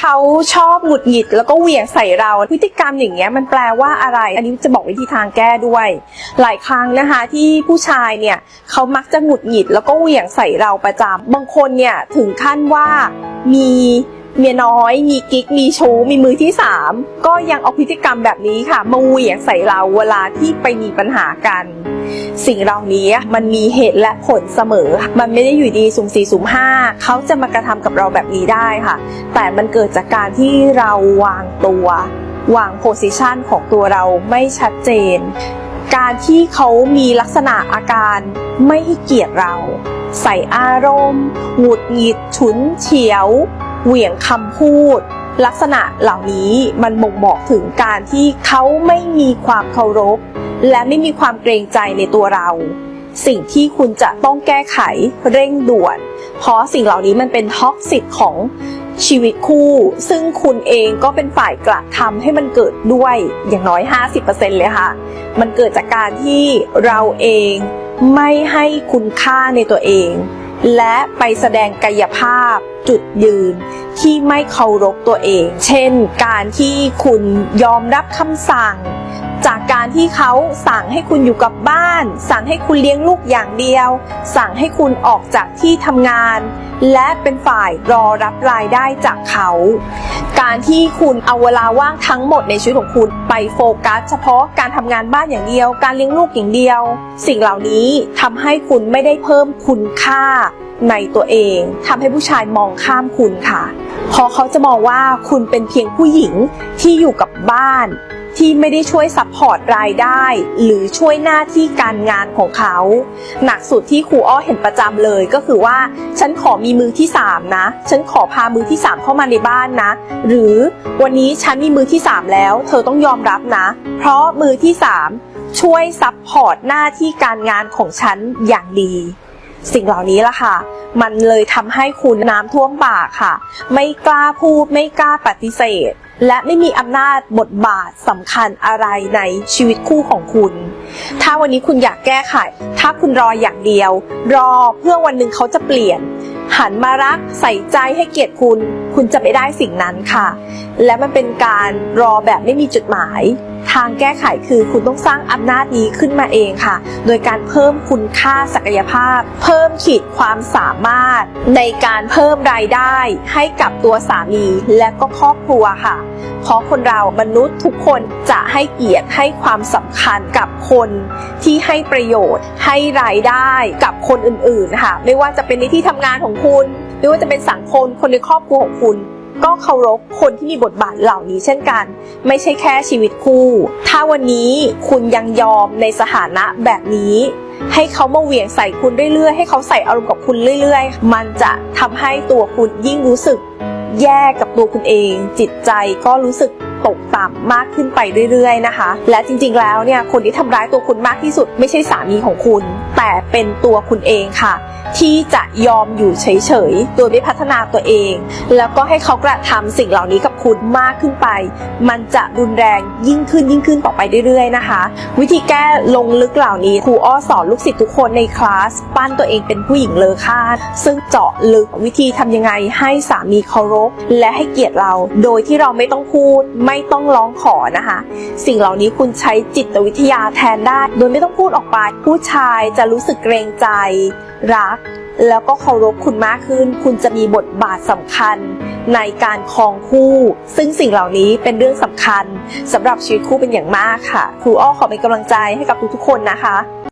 เขาชอบหงุดหงิดแล้วก็เหวี่ยงใส่เรา พฤติกรรมอย่างเงี้ยมันแปลว่าอะไร อันนี้จะบอกวิธีทางแก้ด้วย หลายครั้งนะคะที่ผู้ชายเนี่ยเขามักจะหงุดหงิดแล้วก็เหวี่ยงใส่เราประจำบางคนเนี่ยถึงขั้นว่ามี เมียน้อย มีกิ๊ก มีชู้ มีมือที่สามก็ยังเอาพฤติกรรมแบบนี้ค่ะมาเหวี่ยงใส่เราเวลาที่ไปมีปัญหากัน สิ่งเหล่านี้มันมีเหตุและผลเสมอ มันไม่ได้อยู่ดีสุ่มสี่สุ่มห้าเขาจะมากระทำกับเราแบบนี้ได้ค่ะ แต่มันเกิดจากการที่เราวางตัว วางโพสิชันของตัวเราไม่ชัดเจน การที่เขามีลักษณะอาการไม่ให้เกียรติเรา ใส่อารมณ์หงุดหงิดฉุนเฉียว เหวี่ยงคำพูด ลักษณะเหล่านี้มันบ่งบอกถึงการที่เขาไม่มีความเคารพ และไม่มีความเกรงใจในตัวเรา สิ่งที่คุณจะต้องแก้ไขเร่งด่วน เพราะสิ่งเหล่านี้มันเป็นท็อกซิกของชีวิตคู่ ซึ่งคุณเองก็เป็นฝ่ายกระทำให้มันเกิดด้วยอย่างน้อย 50%เลยค่ะ มันเกิดจากการที่เราเองไม่ให้คุณค่าในตัวเอง และไปแสดงกายภาพจุดยืนที่ไม่เคารพตัวเอง เช่น การที่คุณยอมรับคำสั่ง จากการที่เขาสั่งให้คุณอยู่กับบ้าน สั่งให้คุณเลี้ยงลูกอย่างเดียว สั่งให้คุณออกจากที่ทำงาน และเป็นฝ่ายรอรับรายได้จากเขา การที่คุณเอาเวลาว่างทั้งหมดในชีวิตของคุณไปโฟกัส เฉพาะการทำงานบ้านอย่างเดียว การเลี้ยงลูกอย่างเดียว สิ่งเหล่านี้ทำให้คุณไม่ได้เพิ่มคุณค่าในตัวเองทำให้ผู้ชายมองข้ามคุณค่ะเพราะเขาจะมองว่าคุณเป็นเพียงผู้หญิงที่อยู่กับบ้าน ที่ไม่ได้ช่วยซัพพอร์ตรายได้ หรือช่วยหน้าที่การงานของเขา หนักสุดที่ครูอ้อเห็นประจำเลยก็คือว่า ฉันขอมีมือที่สามนะ ฉันขอพามือที่สามเข้ามาในบ้านนะ หรือวันนี้ฉันมีมือที่สามแล้ว เธอต้องยอมรับนะ เพราะมือที่สามช่วยซัพพอร์ตหน้าที่การงานของฉันอย่างดี สิ่งเหล่านี้ล่ะค่ะ มันเลยทำให้คุณน้ำท่วมปากค่ะ ไม่กล้าพูด ไม่กล้าปฏิเสธ และไม่มีอำนาจบทบาทสำคัญอะไรในชีวิตคู่ของคุณ ถ้าวันนี้คุณอยากแก้ไข ถ้าคุณรออย่างเดียว รอเพื่อวันหนึ่งเขาจะเปลี่ยน หันมารักใส่ใจให้เกียรติคุณ คุณจะไม่ได้สิ่งนั้นค่ะ และมันเป็นการรอแบบไม่มีจุดหมาย ทางแก้ไขคือคุณต้องสร้างอำนาจนี้ขึ้นมาเองค่ะ โดยการเพิ่มคุณค่าศักยภาพ เพิ่มขีดความสามารถ ในการเพิ่มรายได้ให้กับตัวสามีและก็ครอบครัวค่ะ เพราะคนเรามนุษย์ทุกคนจะให้เกียรติให้ความสำคัญกับคนที่ให้ประโยชน์ ให้รายได้กับคนอื่นๆค่ะ ไม่ว่าจะเป็นในที่ทำงานของคุณ ไม่ว่าจะเป็นสังคมคนในครอบครัวของคุณ ก็เคารพคนที่มีบทบาทเหล่านี้เช่นกัน ไม่ใช่แค่ชีวิตคู่ ถ้าวันนี้คุณยังยอมในสถานะแบบนี้ ให้เขามาเหวี่ยงใส่คุณเรื่อยๆ ให้เขาใส่อารมณ์กับคุณเรื่อยๆ มันจะทำให้ตัวคุณยิ่งรู้สึก แย่กับตัวคุณเอง จิตใจก็รู้สึก ตกต่ำมากขึ้นไปเรื่อยๆนะคะ และจริงๆแล้วเนี่ยคนที่ทำร้ายตัวคุณมากที่สุด ไม่ใช่สามีของคุณ แต่เป็นตัวคุณเองค่ะ ที่จะยอมอยู่เฉยๆโดยไม่พัฒนาตัวเอง แล้วก็ให้เขากระทำสิ่งเหล่านี้กับคุณมากขึ้นไป มันจะรุนแรงยิ่งขึ้นยิ่งขึ้นต่อไปเรื่อยๆนะคะ วิธีแก้ลงลึกเหล่านี้ครูอ้อสอนลูกศิษย์ทุกคนในคลาสปั้นตัวเองเป็นผู้หญิงเลอค่าซึ่งเจาะลึกวิธีทำยังไงให้สามีเคารพและให้เกียรติเรา โดยที่เราไม่ต้องพูดไม่ต้องร้องขอนะคะ สิ่งเหล่านี้คุณใช้จิตวิทยาแทนได้ โดยไม่ต้องพูดออกไป ผู้ชายจะรู้สึกเกรงใจ รัก แล้วก็เคารพคุณมากขึ้น คุณจะมีบทบาทสำคัญในการครองคู่ ซึ่งสิ่งเหล่านี้เป็นเรื่องสำคัญสำหรับชีวิตคู่เป็นอย่างมากค่ะ ครูอ้อขอเป็นกำลังใจให้กับทุกๆคนนะคะ